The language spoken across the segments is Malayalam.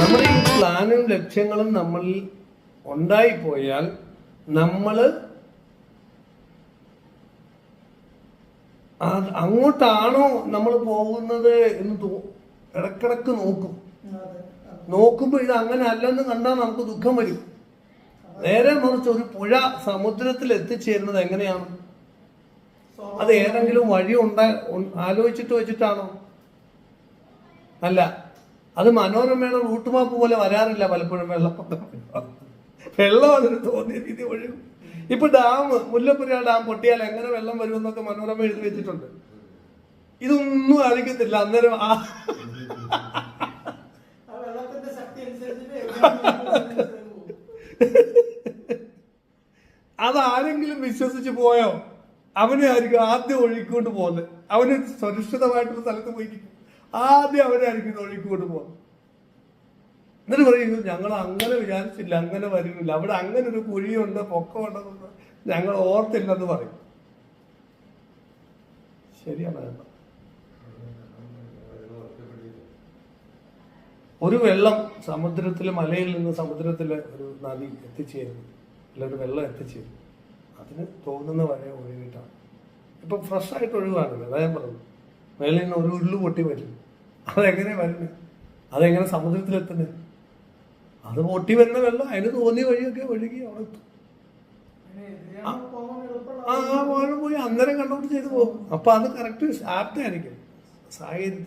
നമ്മുടെ ഈ പ്ലാനും ലക്ഷ്യങ്ങളും നമ്മളിൽ ഉണ്ടായിപ്പോയാൽ നമ്മൾ അങ്ങോട്ടാണോ നമ്മൾ പോകുന്നത് എന്ന് ഇടക്കിടക്ക് നോക്കും. നോക്കുമ്പോ ഇത് അങ്ങനെ അല്ലെന്ന് കണ്ടാൽ നമുക്ക് ദുഃഖം വരും. നേരെ മറിച്ച് ഒരു പുഴ സമുദ്രത്തിൽ എത്തിച്ചേരുന്നത് എങ്ങനെയാണ്? അത് ഏതെങ്കിലും വഴി ഉണ്ടാ ആലോചിച്ചിട്ട് വെച്ചിട്ടാണോ? അല്ല. അത് മനോരമയുടെ റൂട്ട് മാപ്പ് പോലെ വരാറില്ല പലപ്പോഴും വെള്ളപ്പൊക്കം. വെള്ളം അതിന് തോന്നിയ രീതി ഒഴുകും. ഇപ്പൊ ഡാം മുല്ലപ്പെരിയാർ ഡാം പൊട്ടിയാൽ എങ്ങനെ വെള്ളം വരുമെന്നൊക്കെ മനോരമ എഴുതി വെച്ചിട്ടുണ്ട്. ഇതൊന്നും അറിയിക്കത്തില്ല അന്നേരം ആ. അതാരെങ്കിലും വിശ്വസിച്ച് പോയോ? അവനെ ആയിരിക്കും ആദ്യം ഒഴുക്കൊണ്ട് പോകുന്നത്. അവന് സുരക്ഷിതമായിട്ടുള്ള സ്ഥലത്ത് പോയിരിക്കും. ആദ്യം അവരായിരിക്കും ഇത് ഒഴുക്കിക്കൊണ്ട് എന്നിട്ട് പറയും ഞങ്ങൾ അങ്ങനെ വിചാരിച്ചില്ല അങ്ങനെ വരുന്നില്ല. അവിടെ അങ്ങനെ ഒരു കുഴിയുണ്ട് പൊക്കമുണ്ടെന്ന് ഞങ്ങൾ ഓർത്തില്ലെന്ന് പറയും. ശരിയാണ് ഒരു വെള്ളം സമുദ്രത്തിൽ മലയിൽ നിന്ന് സമുദ്രത്തിലെ ഒരു നദി എത്തിച്ചേരുന്നു. അല്ല ഒരു വെള്ളം എത്തിച്ചേരുന്നു. അതിന് തോന്നുന്ന വരെ ഒഴുകിയിട്ടാണ്. ഇപ്പൊ ഫ്രഷ് ആയിട്ട് ഒഴുകാണല്ലോ അതാ ഞാൻ പറഞ്ഞു മേളിൽ നിന്ന് ഒരു ഉരുൾ പൊട്ടി വരും. അതെങ്ങനെ വരുന്നത് അതെങ്ങനെ സമുദ്രത്തിലെത്തുന്നത് അത് പൊട്ടി വരുന്ന വെള്ളം അതിന് തോന്നിയ വഴിയൊക്കെ ഒഴുകി അവിടെ എത്തും. ആ പോയി അന്നേരം കണ്ടോട്ട് ചെയ്ത് പോകും. അപ്പൊ അത് കറക്റ്റ് ആപ്റ്റായിരിക്കും സാഹചര്യം.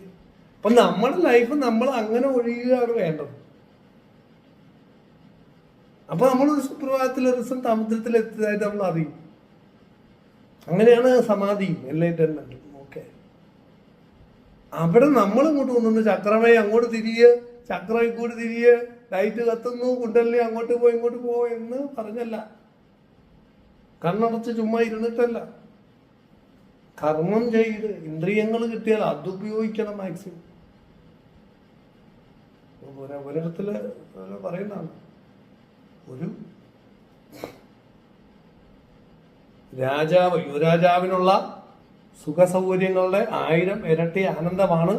അപ്പൊ നമ്മുടെ ലൈഫ് നമ്മൾ അങ്ങനെ ഒഴുകുകയാണ് വേണ്ടത്. അപ്പൊ നമ്മൾ ഒരു സുപ്രഭാതത്തിൽ ഒരു ദിവസം സമുദ്രത്തിൽ എത്തിയതായിട്ട് നമ്മൾ അറിയും. അങ്ങനെയാണ് എല്ലാം ഓക്കെ അവിടെ നമ്മൾ ഇങ്ങോട്ട് കൊണ്ടുവന്ന് ചക്രമേ അങ്ങോട്ട് തിരിയ് ചക്രയിൽ കൂടി തിരിയ് ലൈറ്റ് കത്തുന്നു കുണ്ടലിനെ അങ്ങോട്ട് പോ ഇങ്ങോട്ട് പോ എന്ന് പറഞ്ഞല്ല. കണ്ണടച്ച് ചുമ്മാ ഇരുന്നിട്ടല്ല. കർമ്മം ചെയ്ത് ഇന്ദ്രിയങ്ങൾ കിട്ടിയാൽ അത് ഉപയോഗിക്കണം മാക്സിമം ഒര- ഒരിടത്തിൽ പറയുന്നതാണ്. ഒരു രാജാവ് യുവരാജാവിനുള്ള സുഖസൗകര്യങ്ങളുടെ ആയിരം ഇരട്ടി ആനന്ദമാണ്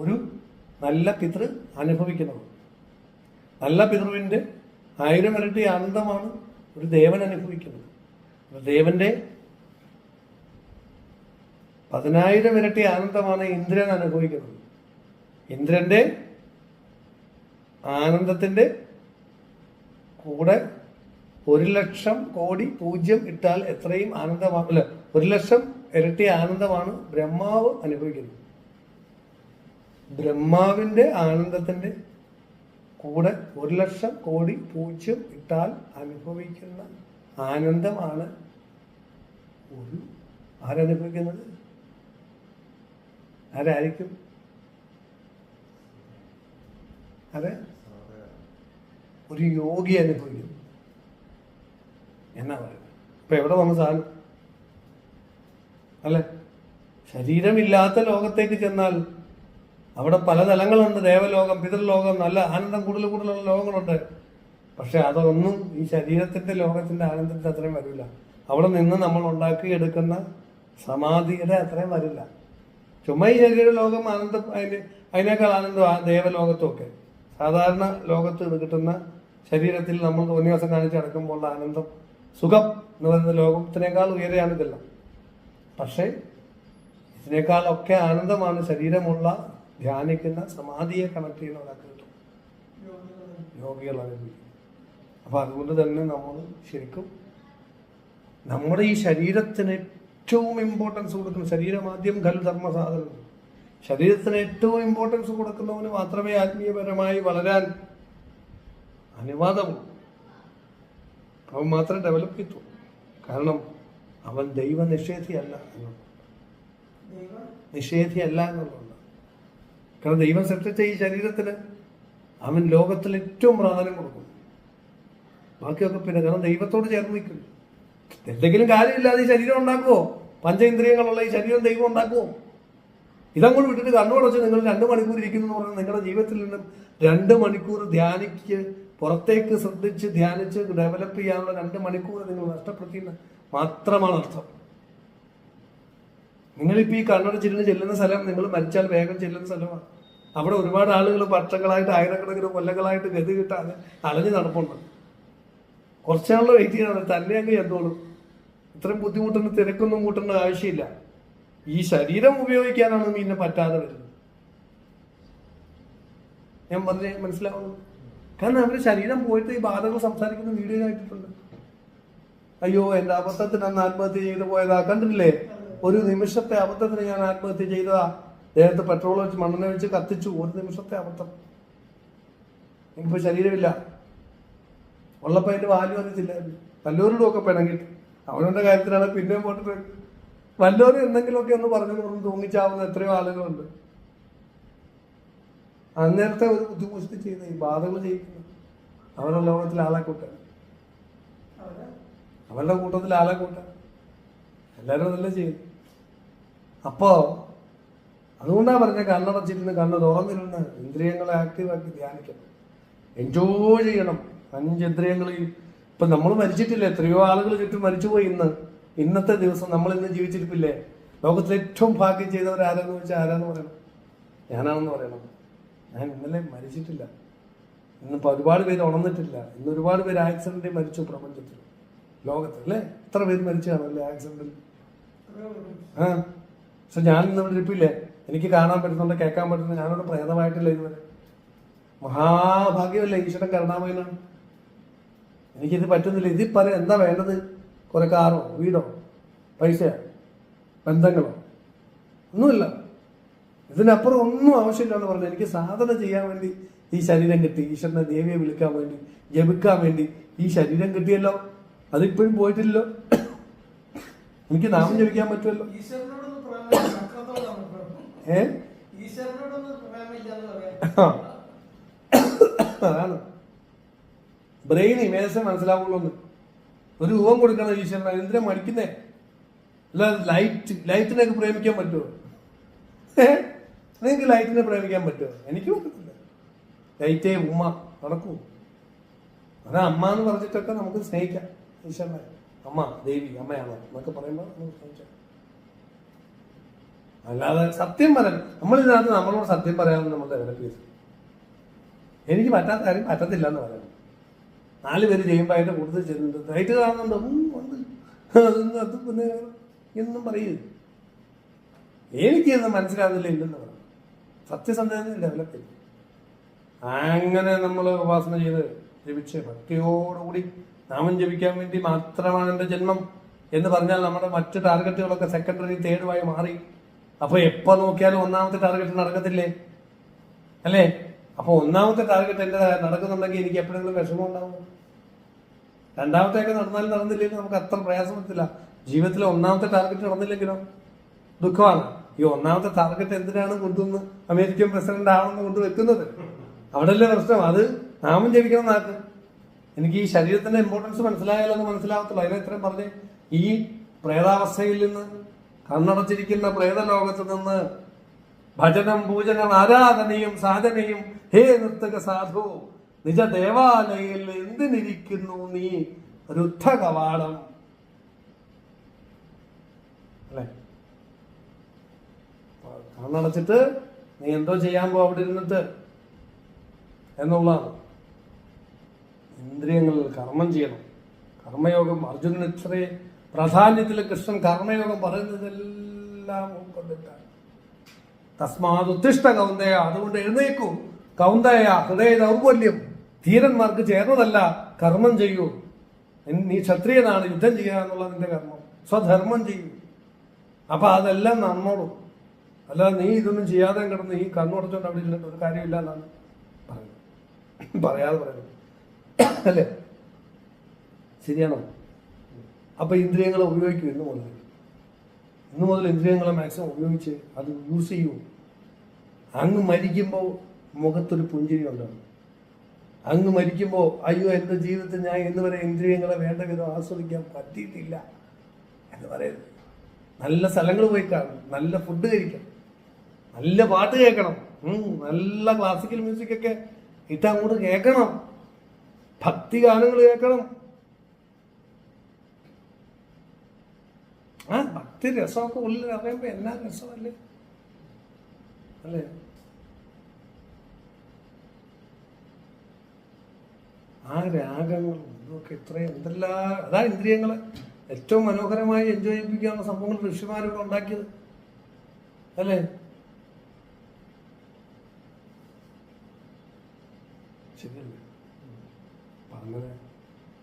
ഒരു നല്ല പിതൃ അനുഭവിക്കുന്നത്. നല്ല പിതൃവിന്റെ ആയിരം ഇരട്ടി ആനന്ദമാണ് ഒരു ദേവൻ അനുഭവിക്കുന്നത്. ദേവന്റെ പതിനായിരം ഇരട്ടി ആനന്ദമാണ് ഇന്ദ്രൻ അനുഭവിക്കുന്നത്. ഇന്ദ്രന്റെ ആനന്ദത്തിന്റെ കൂടെ ഒരു ലക്ഷം കോടി പൂജ്യം ഇട്ടാൽ എത്രയും ആനന്ദമാണ് അല്ല ഒരു ലക്ഷം ഇരട്ടി ആനന്ദമാണ് ബ്രഹ്മാവ് അനുഭവിക്കുന്നത്. ബ്രഹ്മാവിന്റെ ആനന്ദത്തിന്റെ കൂടെ ഒരു ലക്ഷം കോടി പൂജ്യം ഇട്ടാൽ അനുഭവിക്കുന്ന ആനന്ദമാണ് ഒരു ആരനുഭവിക്കുന്നത്. ആരായിരിക്കും? അതെ ഒരു യോഗി അനുഭവിക്കുന്നു. എന്നാ പറയുന്നത്? ഇപ്പൊ എവിടെ വന്ന സാധനം? അല്ലെ? ശരീരമില്ലാത്ത ലോകത്തേക്ക് ചെന്നാൽ അവിടെ പല തലങ്ങളുണ്ട്. ദേവലോകം പിതൃലോകം നല്ല ആനന്ദം കൂടുതൽ കൂടുതലുള്ള ലോകങ്ങളുണ്ട്. പക്ഷെ അതൊന്നും ഈ ശരീരത്തിന്റെ ലോകത്തിന്റെ ആനന്ദത്തിന്റെ അത്രയും വരില്ല. അവിടെ നിന്ന് നമ്മൾ ഉണ്ടാക്കിയെടുക്കുന്ന സമാധിയുടെ അത്രയും വരില്ല. ചുമ്മാ ഈ ശരീര ലോകം ആനന്ദം അതിന് അതിനേക്കാൾ ആനന്ദം ആ ദേവലോകത്തൊക്കെ സാധാരണ ലോകത്ത് കിട്ടുന്ന ശരീരത്തിൽ നമ്മൾ തോന്നിയാസം കാണിച്ച് നടക്കുമ്പോൾ ആനന്ദം സുഖം എന്ന് പറയുന്ന ലോകത്തിനേക്കാൾ ഉയരെയാണ് ഇതെല്ലാം. പക്ഷേ ഇതിനേക്കാളൊക്കെ ആനന്ദമാണ് ശരീരമുള്ള ധ്യാനിക്കുന്ന സമാധിയെ കണക്ട് ചെയ്യുന്ന ഒരാൾക്ക് കിട്ടും. യോഗികൾ അനുഭവിക്കും. അതുകൊണ്ട് തന്നെ നമ്മൾ ശരിക്കും നമ്മുടെ ഈ ശരീരത്തിന് ഏറ്റവും ഇമ്പോർട്ടൻസ് കൊടുക്കുന്ന ശരീരമാദ്യം ഖൽ ധർമ്മ സാധനം. ശരീരത്തിന് ഏറ്റവും ഇമ്പോർട്ടൻസ് കൊടുക്കുന്നവന് മാത്രമേ ആത്മീയപരമായി വളരാൻ അനുവാദമുള്ളൂ. അവൻ മാത്രം ഡെവലപ്പ് ചെയ്തു. കാരണം അവൻ എന്നുള്ളത്. ദൈവം നിഷേധിയല്ല എന്നുള്ളതാണ് കാരണം ദൈവം സൃഷ്ടിച്ച ഈ ശരീരത്തിന് അവൻ ലോകത്തിൽ ഏറ്റവും പ്രാധാന്യം കൊടുക്കും ബാക്കിയൊക്കെ പിന്നെ കാരണം ദൈവത്തോട് ചേർന്ന് നിൽക്കും എന്തെങ്കിലും കാര്യമില്ലാതെ ഈ ശരീരം ഉണ്ടാക്കുമോ പഞ്ചേന്ദ്രിയങ്ങളുള്ള ഈ ശരീരം ദൈവം ഉണ്ടാക്കുമോ ഇതങ്ങോട്ട് വിട്ടിട്ട് കണ്ണുടച്ച് നിങ്ങൾ രണ്ട് മണിക്കൂർ ഇരിക്കുന്നു എന്ന് പറഞ്ഞാൽ നിങ്ങളുടെ ജീവിതത്തിൽ നിന്നും രണ്ട് മണിക്കൂർ ധ്യാനിക്ക് പുറത്തേക്ക് ശ്രദ്ധിച്ച് ധ്യാനിച്ച് ഡെവലപ്പ് ചെയ്യാനുള്ള രണ്ട് മണിക്കൂർ നിങ്ങൾ നഷ്ടപ്പെടുത്തിയെന്ന് മാത്രമാണ് അർത്ഥം നിങ്ങളിപ്പോൾ ഈ കണ്ണൂർ ജില്ലയിൽ ചെല്ലുന്ന സ്ഥലം നിങ്ങൾ മരിച്ചാൽ വേഗം ചെല്ലുന്ന സ്ഥലമാണ്. അവിടെ ഒരുപാട് ആളുകൾ വർഷങ്ങളായിട്ട് ആയിരക്കണക്കിന് കൊല്ലങ്ങളായിട്ട് ഗതി കിട്ടാതെ അലഞ്ഞു നടപ്പുണ്ട്. കുറച്ചാളുടെ വെയിറ്റ് ചെയ്യണം തന്നെ അങ്ങ് എന്തോളും ഇത്രയും ബുദ്ധിമുട്ടുന്ന തിരക്കൊന്നും കൂട്ടേണ്ട ആവശ്യമില്ല. ഈ ശരീരം ഉപയോഗിക്കാനാണ് മീനിനെ പറ്റാതെ വരുന്നത്. ഞാൻ പറഞ്ഞ മനസ്സിലാവുന്നു. കാരണം അവർ ശരീരം പോയിട്ട് ഈ ബാധകൾ സംസാരിക്കുന്ന വീഡിയോ ആയിട്ടുണ്ട് അയ്യോ എന്റെ അബദ്ധത്തിന് അന്ന് ആത്മഹത്യ ചെയ്തു പോയതാ. കണ്ടില്ലേ ഒരു നിമിഷത്തെ അബദ്ധത്തിന് ഞാൻ ആത്മഹത്യ ചെയ്തതാ. ദേഹത്ത് പെട്രോൾ വെച്ച് മണ്ണെണ്ണ വെച്ച് കത്തിച്ചു. ഒരു നിമിഷത്തെ അബദ്ധം. എനിക്കിപ്പോ ശരീരമില്ല. ഉള്ളപ്പോ അതിന്റെ വാല്യൂ അറിയത്തില്ല വല്ലവരോടും ഒക്കെ പിണങ്ങിട്ട്. അവനവന്റെ കാര്യത്തിലാണ് പിന്നെയും പോയിട്ട് വല്ലവരും എന്തെങ്കിലുമൊക്കെ ഒന്ന് പറഞ്ഞു പറഞ്ഞു തൂങ്ങിച്ചാവുന്ന എത്രയോ ആളുകളുണ്ട്. അന്നേരത്തെ ഒരു ബുദ്ധിമുട്ട് ചെയ്യുന്ന ഈ ബാധകൾ ചെയ്യിക്കുന്നു. അവരുടെ ലോകത്തിലെ ആളെ കൂട്ടാൻ അവരുടെ കൂട്ടത്തിൽ ആളെ കൂട്ട? എല്ലാവരും അതല്ലേ ചെയ്യും. അപ്പോ അതുകൊണ്ടാണ് പറഞ്ഞ കണ്ണടച്ചിരുന്ന് കണ്ണ് തുറന്നിരുന്ന് ഇന്ദ്രിയങ്ങളെ ആക്റ്റീവാക്കി ധ്യാനിക്കണം. എൻജോയ് ചെയ്യണം. അഞ്ച് അഞ്ചിന്ദ്രിയങ്ങളിൽ ഇപ്പൊ നമ്മൾ മരിച്ചിട്ടില്ല? എത്രയോ ആളുകൾ ചുറ്റും മരിച്ചുപോയി ഇന്ന്. ഇന്നത്തെ ദിവസം നമ്മൾ ഇന്ന് ജീവിച്ചിരിപ്പില്ലേ? ലോകത്തിൽ ഏറ്റവും ഭാഗ്യം ചെയ്തവർ ആരാന്ന് വെച്ചാൽ ആരാന്ന് പറയണം? ഞാനാണെന്ന് പറയണം. ഞാൻ ഇന്നലെ മരിച്ചിട്ടില്ല. ഇന്നിപ്പോൾ ഒരുപാട് പേര് ഉണർന്നിട്ടില്ല. ഇന്ന് ഒരുപാട് പേര് ആക്സിഡന്റിൽ മരിച്ചു പ്രപഞ്ചത്തിൽ ലോകത്ത് അല്ലേ എത്ര പേര് മരിച്ചു കാണുമല്ലേ ആക്സിഡന്റിൽ എത്രയോ പേര് ആ. പക്ഷെ ഞാൻ ഇന്ന് ഇവിടെ ഇരിപ്പില്ലേ? എനിക്ക് കാണാൻ പറ്റുന്നുണ്ട് കേൾക്കാൻ പറ്റുന്നുണ്ട്. ഞാനിവിടെ പ്രേതമായിട്ടില്ല ഇതുവരെ മഹാഭാഗ്യമല്ലേ ഈശ്വരൻ കരുണാമയനാണ്. എനിക്കിത് പറ്റുന്നില്ല. ഇതിൽ പറ എന്താ വേണ്ടത്? കുറെ കാറോ വീടോ പൈസ ബന്ധങ്ങളോ? ഒന്നുമില്ല. ഇതിനപ്പുറം ഒന്നും ആവശ്യമില്ലെന്ന് പറഞ്ഞു. എനിക്ക് സാധന ചെയ്യാൻ വേണ്ടി ഈ ശരീരം കിട്ടി. ഈശ്വരനെ ദേവിയെ വിളിക്കാൻ വേണ്ടി ജപിക്കാൻ വേണ്ടി ഈ ശരീരം കിട്ടിയല്ലോ. അതിപ്പോഴും പോയിട്ടില്ലല്ലോ. എനിക്ക് നാമം ജപിക്കാൻ പറ്റുമല്ലോ. ഏ. അതാണ്. ബ്രെയിൻ ഇമേജസ് മനസ്സിലാവുള്ളൂ ഒരു രൂപം കൊടുക്കണം ഈശ്വരൻ എന്തിനാ മടിക്കുന്നേ? അല്ല ലൈറ്റ് ലൈറ്റിനെ പ്രേമിക്കാൻ പറ്റുമോ? ഏ? നിങ്ങൾക്ക് ലൈറ്റിനെ പ്രേമിക്കാൻ പറ്റുമോ? എനിക്ക് പറ്റത്തില്ല. ലൈറ്റേ ഉമ്മ നടക്കൂ. അത് അമ്മ എന്ന് പറഞ്ഞിട്ടൊക്കെ നമുക്ക് സ്നേഹിക്കാം. ഈശ്വരനെ അമ്മ ദേവി അമ്മയാണോ. എന്നൊക്കെ പറയുമ്പോൾ അല്ലാതെ സത്യം പറയാൻ നമ്മളിതിനകത്ത് നമ്മളോട് സത്യം പറയാമെന്ന് നമ്മൾ ഡെവലപ്പ് എനിക്ക് പറ്റാത്ത കാര്യം പറ്റത്തില്ല എന്ന് പറയുന്നത് നാല് പേര് ചെയ്യുമ്പോൾ അതിന്റെ കൂടുതൽ ചെന്നിട്ട് റൈറ്റ് കാണുന്നുണ്ട്? ഉണ്ട്. അത് പിന്നെ എന്നും പറയൂ. എനിക്കൊന്നും മനസ്സിലാകുന്നില്ല ഇല്ലെന്ന് പറഞ്ഞു സത്യസന്ധത ഡെവലപ്പ് ചെയ്തു അങ്ങനെ നമ്മൾ ഉപാസന ചെയ്ത് ജപിച്ച് ഭക്തിയോടുകൂടി നാമം ജപിക്കാൻ വേണ്ടി മാത്രമാണ് എന്റെ ജന്മം എന്ന് പറഞ്ഞാൽ നമ്മുടെ മറ്റു ടാർഗറ്റുകളൊക്കെ സെക്കൻഡറി തേർഡുമായി മാറി. അപ്പോൾ എപ്പോ നോക്കിയാലും ഒന്നാമത്തെ ടാർഗറ്റ് നടക്കത്തില്ലേ? അല്ലേ? അപ്പോൾ ഒന്നാമത്തെ ടാർഗറ്റ് എന്റെ നടക്കുന്നുണ്ടെങ്കിൽ എനിക്ക് എപ്പോഴെങ്കിലും വിഷമം ഉണ്ടാവും. രണ്ടാമത്തെയൊക്കെ നടന്നാലും നടന്നില്ലെങ്കിൽ നമുക്ക് അത്ര പ്രയാസം ജീവിതത്തിലെ ഒന്നാമത്തെ ടാർഗറ്റ് നടന്നില്ലെങ്കിലോ? ദുഃഖമാണ്. ഈ ഒന്നാമത്തെ ടാർഗറ്റ് എന്തിനാണ് കൊണ്ടുവന്ന് അമേരിക്കൻ പ്രസിഡന്റ് ആണെന്ന് കൊണ്ടുവെക്കുന്നത് അവിടെ അല്ലേ പ്രശ്നം. അത് നാമം ജപിക്കണം നാക്ക്. എനിക്ക് ഈ ശരീരത്തിന്റെ ഇമ്പോർട്ടൻസ് മനസ്സിലായാലോ എന്ന് മനസ്സിലാവത്തുള്ളൂ അതിനെ ഇത്രയും പറഞ്ഞ് ഈ പ്രേതാവസ്ഥയിൽ നിന്ന് കണ്ണടച്ചിരിക്കുന്ന പ്രേതലോകത്ത് നിന്ന് ഭജനം പൂജനം ആരാധനയും സാധനയും ഹേ നൃത്തക സാധു നിജ ദേവാലയിൽ എന്തിനിരിക്കുന്നു നീ? രുദ്ധ കവാടം. അല്ലേ? കണ്ണടച്ചിട്ട് നീ എന്തോ ചെയ്യാൻ പോ അവിടെ ഇരുന്നിട്ട് എന്നുള്ളതാണ്. ഇന്ദ്രിയങ്ങളിൽ കർമ്മം ചെയ്യണം. കർമ്മയോഗം അർജുനൻ ഇത്രയും പ്രാധാന്യത്തിൽ കൃഷ്ണൻ കർമ്മയോഗം പറയുന്നതെല്ലാം ഉൾക്കൊണ്ടിട്ടാണ്. തസ്മാത് ഉത്തിഷ്ട കൗന്ദയ അതുകൊണ്ട് എഴുന്നേക്കൂ. കൗന്ദയ ഹൃദയ ദൗർബല്യം. ധീരന്മാർക്ക് ചേർന്നതല്ല കർമ്മം ചെയ്യൂ. നീ ക്ഷത്രിയനാണ് യുദ്ധം ചെയ്യുക എന്നുള്ള നിന്റെ കർമ്മം. സ്വധർമ്മം ചെയ്യൂ. അപ്പൊ അതെല്ലാം നന്നോളൂ അല്ല നീ ഇതൊന്നും ചെയ്യാതെ കിടന്ന് ഈ കണ്ണുടച്ചോണ്ട് അവിടെ ഇരുന്നിട്ട് ഒരു കാര്യമില്ല എന്നാണ് പറയുന്നത്. പറയാതെ പറയുന്നത്. അല്ലേ? ശരിയാണോ? അപ്പൊ ഇന്ദ്രിയങ്ങളെ ഉപയോഗിക്കും ഇന്ന് മുതൽ. ഇന്ന് മുതൽ ഇന്ദ്രിയങ്ങളെ മാക്സിമം ഉപയോഗിച്ച് അത് യൂസ് ചെയ്യൂ. അങ്ങ് മരിക്കുമ്പോൾ മുഖത്തൊരു പുഞ്ചിരി ഉണ്ടാകും അങ്ങ് മരിക്കുമ്പോൾ അയ്യോ എന്റെ ജീവിതത്തിൽ ഞാൻ ഇന്ന് വരെ ഇന്ദ്രിയങ്ങളെ വേണ്ട വിധം ആസ്വദിക്കാൻ പറ്റിയിട്ടില്ല എന്ന് പറയരുത്. നല്ല സ്ഥലങ്ങൾ പോയി കാണും നല്ല ഫുഡ് കഴിക്കണം. നല്ല പാട്ട് കേൾക്കണം. നല്ല ക്ലാസിക്കൽ മ്യൂസിക് ഒക്കെ ഇട്ട് അങ്ങോട്ട് കേൾക്കണം. ഭക്തി ഗാനങ്ങൾ കേൾക്കണം. ആ ഭക്തി രസമൊക്കെ ഉള്ളിൽ അറിയുമ്പോ എന്നാ രസമല്ലേ? അല്ലേ? ആ രാഗങ്ങൾ ഒക്കെ ഇത്രയും എന്തെല്ലാ അതാ ഇന്ദ്രിയങ്ങൾ ഏറ്റവും മനോഹരമായി എൻജോയ് ചെയ്യിപ്പിക്കാനുള്ള സംഭവങ്ങൾ ഋഷിമാരിവിടെ ഉണ്ടാക്കിയത്. അല്ലേ? അങ്ങനെ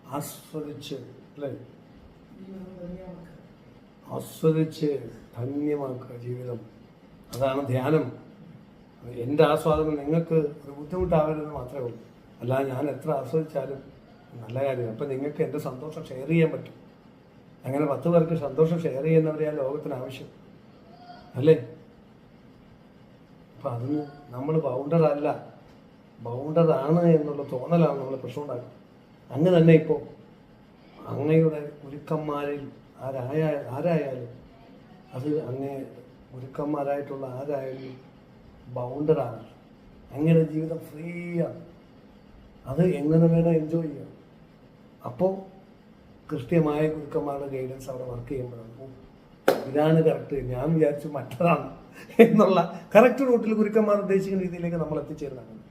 ആസ്വദിച്ച് അല്ലേ? ആസ്വദിച്ച് ധന്യമാക്കുക ജീവിതം. അതാണ് ധ്യാനം. എന്റെ ആസ്വാദനം നിങ്ങൾക്ക് ഒരു ബുദ്ധിമുട്ടാവരുതെന്ന് മാത്രമേ ഉള്ളൂ. അല്ലാതെ ഞാൻ എത്ര ആസ്വദിച്ചാലും നല്ല കാര്യം. അപ്പം നിങ്ങൾക്ക് എന്റെ സന്തോഷം ഷെയർ ചെയ്യാൻ പറ്റും. അങ്ങനെ പത്ത് പേർക്ക് സന്തോഷം ഷെയർ ചെയ്യുന്നവരെ ആ ലോകത്തിന് ആവശ്യം. അല്ലേ? അപ്പം അതിന് നമ്മൾ ബൗണ്ടറല്ല ബൗണ്ടറാണ് എന്നുള്ള തോന്നലാണ് നമ്മൾ പ്രശ്നം ഉണ്ടാക്കുന്നത്. അങ്ങ് തന്നെ ഇപ്പോൾ അങ്ങയുടെ ഗുരുക്കന്മാരിൽ ആരായ ആരായാലും അത് അങ്ങേ ഗുരുക്കന്മാരായിട്ടുള്ള ആരായാലും ബൗണ്ടറാണ് അങ്ങയുടെ ജീവിതം ഫ്രീയാണ് അത് എങ്ങനെ വേണം എൻജോയ് ചെയ്യാം. അപ്പോൾ കൃത്യമായ ഗുരുക്കന്മാരുടെ ഗൈഡൻസ് അവിടെ വർക്ക് ചെയ്യുമ്പോഴാണ്. ഇതാണ് കറക്റ്റ് ഞാൻ വിചാരിച്ചു മറ്റതാണ് എന്നുള്ള കറക്റ്റ് റൂട്ടിൽ ഗുരുക്കന്മാർ ഉദ്ദേശിക്കുന്ന രീതിയിലേക്ക് നമ്മൾ എത്തിച്ചേരുന്നതാണ്.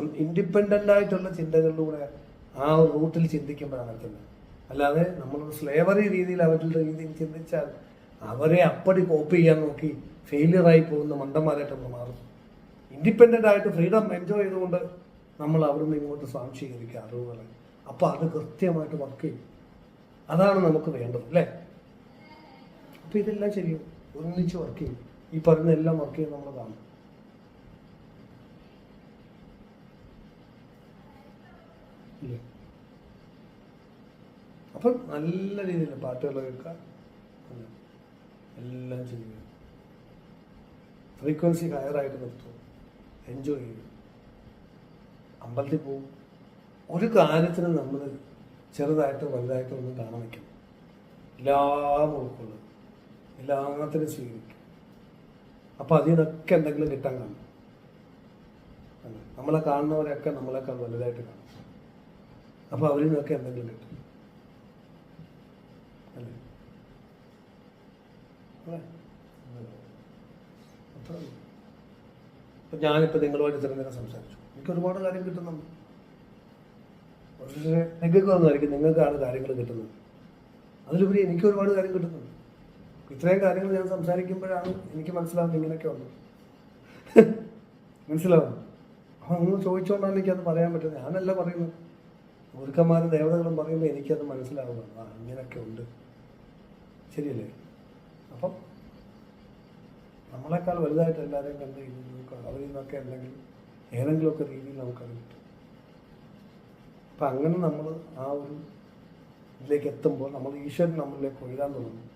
ഇൻഡിപെൻഡന്റ് ആയിട്ടുള്ള ചിന്തകളിലൂടെ ആ റൂട്ടിൽ ചിന്തിക്കുമ്പോഴാണ് നടക്കുന്നത് അല്ലാതെ നമ്മൾ സ്ലേവറി രീതിയിൽ അവരുടെ രീതിയിൽ ചിന്തിച്ചാൽ അവരെ അപ്പടി കോപ്പി ചെയ്യാൻ നോക്കി ഫെയിലിയർ ആയി പോകുന്ന മണ്ടന്മാരായിട്ട് നമ്മൾ മാറും. ഇൻഡിപെൻഡന്റ് ആയിട്ട് ഫ്രീഡം എൻജോയ് ചെയ്തുകൊണ്ട് നമ്മൾ അവിടുന്ന് ഇങ്ങോട്ട് സ്വാംശീകരിക്കുക അറിവുകളെ അപ്പോൾ അത് കൃത്യമായിട്ട് വർക്ക് ചെയ്യും. അതാണ് നമുക്ക് വേണ്ടത് അല്ലേ? അപ്പോൾ ഇതെല്ലാം ശരിയും ഒന്നിച്ച് വർക്ക് ചെയ്യും. ഈ പറയുന്ന എല്ലാം വർക്ക് ചെയ്യും നമ്മൾ കാണും. ഇല്ലേ. അപ്പം നല്ല രീതിയിൽ പാട്ടുകൾ കേൾക്കുക. എല്ലാം ചെയ്യുക. ഫ്രീക്വൻസി ഹയറായിട്ട് നിർത്തും. എൻജോയ് ചെയ്യും അമ്പലത്തിൽ പോകും. ഒരു കാര്യത്തിന് നമ്മൾ ചെറുതായിട്ട് വലുതായിട്ട് ഒന്നും കാണാൻ വയ്ക്കണം എല്ലാം ഉൾക്കൊള്ളും എല്ലാത്തിനും സ്വീകരിക്കും. അപ്പോൾ അതിൽ നിന്നൊക്കെ എന്തെങ്കിലും കിട്ടാൻ കാണും. നമ്മളെ കാണുന്നവരെയൊക്കെ നമ്മളെക്കാൾ വലുതായിട്ട് കാണും. അപ്പോൾ അവരിൽ നിന്നൊക്കെ എന്തെങ്കിലും കിട്ടും. അല്ലേ? അത്ര അപ്പം ഞാനിപ്പോൾ നിങ്ങളുമായിട്ട് ഇത്രയും നേരം സംസാരിച്ചു. എനിക്ക് ഒരുപാട് കാര്യം കിട്ടുന്നുണ്ട്. പക്ഷേ നിങ്ങൾക്ക് വന്നായിരിക്കും നിങ്ങൾക്കാണ് കാര്യങ്ങൾ കിട്ടുന്നത്. അതിലുപരി എനിക്ക് ഒരുപാട് കാര്യം കിട്ടുന്നുണ്ട്. ഇത്രയും കാര്യങ്ങൾ ഞാൻ സംസാരിക്കുമ്പോഴാണ് എനിക്ക് മനസ്സിലാവുന്നത് ഇങ്ങനെയൊക്കെ ഉണ്ട് മനസ്സിലാവും അപ്പം നിങ്ങൾ ചോദിച്ചുകൊണ്ടാണ് എനിക്കത് പറയാൻ പറ്റുന്നത്. ഞാനല്ല പറയുന്നത്. ഗുരുക്കന്മാരും ദേവതകളും പറയുമ്പോൾ എനിക്കത് മനസ്സിലാവുന്നു ആ ഇങ്ങനെയൊക്കെ ഉണ്ട്. ശരിയല്ലേ? അപ്പം നമ്മളെക്കാൾ വലുതായിട്ട് എല്ലാവരെയും കണ്ട് കഴിഞ്ഞാൽ നമുക്ക് അവരിൽ നിന്നൊക്കെ എന്തെങ്കിലും ഏതെങ്കിലുമൊക്കെ രീതിയിൽ നമുക്കത് കിട്ടും. അപ്പം അങ്ങനെ നമ്മൾ ആ ഒരു ഇതിലേക്ക് എത്തുമ്പോൾ നമ്മൾ ഈശ്വരൻ നമ്മളിലേക്ക് ഒഴുകാൻ തുടങ്ങും.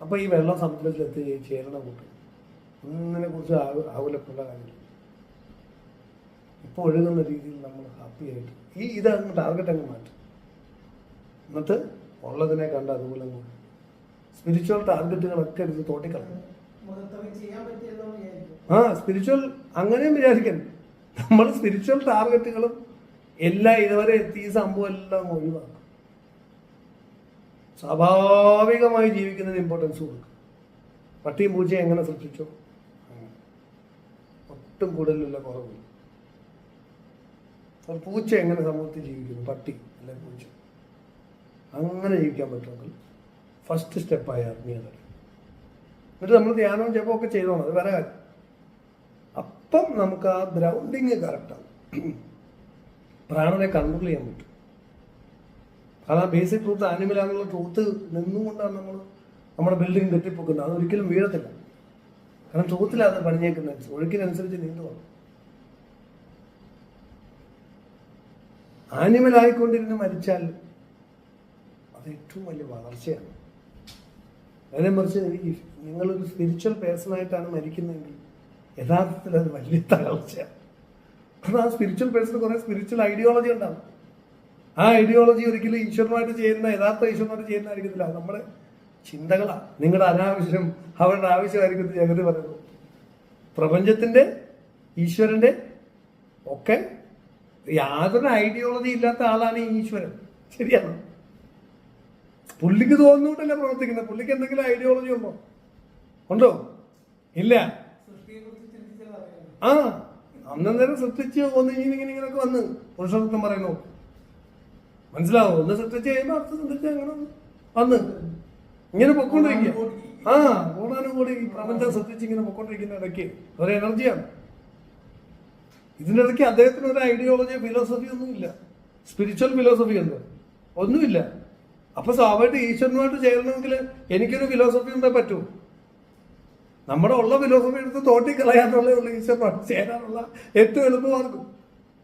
അപ്പോൾ ഈ വെള്ളം സമുദ്രത്തിൽ എത്തി ചേരണ കൂട്ടും. ഒന്നിനെ കുറിച്ച് ആകുലപ്പുള്ള കാര്യമില്ല. ഇപ്പോൾ ഒഴുകുന്ന രീതിയിൽ നമ്മൾ ഹാപ്പി ആയിട്ട് ഈ ഇതങ്ങ് ടാർഗറ്റ് അങ്ങ് മാറ്റും. എന്നിട്ട് ഉള്ളതിനെ കണ്ട് അതുപോലെ സ്പിരിച്വൽ ടാർഗറ്റുകളൊക്കെ എടുത്ത് തോട്ടിക്കളഞ്ഞു ആ സ്പിരിച്വൽ അങ്ങനെയും വിചാരിക്കാൻ നമ്മൾ സ്പിരിച്വൽ ടാർഗറ്റുകളും എല്ലാം ഇതുവരെ എത്തിയ സംഭവം എല്ലാം ഒഴിവാക്കും. സ്വാഭാവികമായി ജീവിക്കുന്നതിന് ഇമ്പോർട്ടൻസ് കൊടുക്കും. പട്ടിയും പൂച്ചയും എങ്ങനെ സൃഷ്ടിച്ചോ. ഒട്ടും കൂടുതലുള്ള കുറവില്ല. ഒരു പൂച്ച എങ്ങനെ സമൂഹത്തിൽ ജീവിക്കുന്നു? പട്ടി അല്ലെ പൂച്ച? അങ്ങനെ ജീവിക്കാൻ പറ്റുമെങ്കിൽ ഫസ്റ്റ് സ്റ്റെപ്പായി ആത്മീയത എന്നിട്ട് നമ്മൾ ധ്യാനവും ജപവും ഒക്കെ ചെയ്തോണം അത് കാര്യം. അപ്പം നമുക്ക് ആ ഗ്രൗണ്ടിങ് കറക്റ്റാണ് പ്രാണനെ കൺട്രോൾ ചെയ്യാൻ പറ്റും. കാരണം ബേസിക് ട്രൂത്ത് ആനിമലാണെന്നുള്ള ട്രൂത്ത് നിന്നുകൊണ്ടാണ് നമ്മൾ നമ്മുടെ ബിൽഡിംഗ് തെറ്റിപ്പോക്കുന്നത് അത് ഒരിക്കലും വീഴത്തില്ല. കാരണം ട്രൂത്തിലാണ് അത് പണിഞ്ഞേക്കുന്നത് ഒഴുക്കിനനുസരിച്ച് നീണ്ടു ആനിമലായിക്കൊണ്ടിരുന്ന് മരിച്ചാൽ അത് ഏറ്റവും വലിയ വളർച്ചയാണ്. അതിനെ മറിച്ച് നിങ്ങളൊരു സ്പിരിച്വൽ പേഴ്സണായിട്ടാണ് മരിക്കുന്നതെങ്കിൽ യഥാർത്ഥത്തിൽ അത് വലിയ തകർച്ചയാണ് കാരണം ആ സ്പിരിച്വൽ പേഴ്സൺ കുറേ സ്പിരിച്വൽ ഐഡിയോളജി ഉണ്ടാവും. ആ ഐഡിയോളജി ഒരിക്കലും ഈശ്വരനുമായിട്ട് ചെയ്യുന്ന യഥാർത്ഥ ഈശ്വരനുമായിട്ട് ചെയ്യുന്ന ആയിരിക്കത്തില്ല നമ്മുടെ ചിന്തകളാണ്. നിങ്ങളുടെ അനാവശ്യം അവരുടെ ആവശ്യമായിരിക്കും ജഗതി പറയുന്നു. പ്രപഞ്ചത്തിന്റെ ഈശ്വരന്റെ ഒക്കെ യാതൊരു ഐഡിയോളജി ഇല്ലാത്ത ആളാണ് ഈശ്വരൻ. ശരിയാണ്. പുള്ളിക്ക് തോന്നുന്നുകൊണ്ടല്ല പ്രവർത്തിക്കുന്നത്? പുള്ളിക്ക് എന്തെങ്കിലും ഐഡിയോളജി ഉണ്ടോ? ഉണ്ടോ? ഇല്ല. ആ അന്നേരം സൃഷ്ടിച്ച് ഒന്ന് ഇങ്ങനെ ഇങ്ങനെ ഇങ്ങനെയൊക്കെ വന്ന്. പുരുഷോത്തം പറയുന്നു. മനസ്സിലാവോ? ഒന്ന് സൃഷ്ടിച്ച് കഴിയുമ്പോൾ അടുത്ത സൃഷ്ടിച്ച് അങ്ങനെ വന്ന്. ഇങ്ങനെ പൊക്കോണ്ടിരിക്കുക. ആ കൂടാനും കൂടി പ്രപഞ്ചം സൃഷ്ടിച്ച് ഇങ്ങനെ പൊക്കോണ്ടിരിക്കുന്ന ഇടയ്ക്ക്. ഒരു എനർജിയാണ്. ഇതിന്റെ ഇടയ്ക്ക് അദ്ദേഹത്തിന് ഒരു ഐഡിയോളജി ഫിലോസഫി ഒന്നുമില്ല സ്പിരിച്വൽ ഫിലോസഫി ഉണ്ട്. ഒന്നുമില്ല. അപ്പൊ സ്വാഭാവികമായിട്ട് ഈശ്വരനുമായിട്ട് ചേരണമെങ്കിൽ എനിക്കൊരു ഫിലോസഫി ഉണ്ടേ പറ്റൂ. നമ്മുടെ ഉള്ള ഫിലോസഫി എടുത്ത് തോട്ടി കളയാനുള്ള ഉള്ള ചേരാനുള്ള ഏറ്റവും എളുപ്പമാർക്കും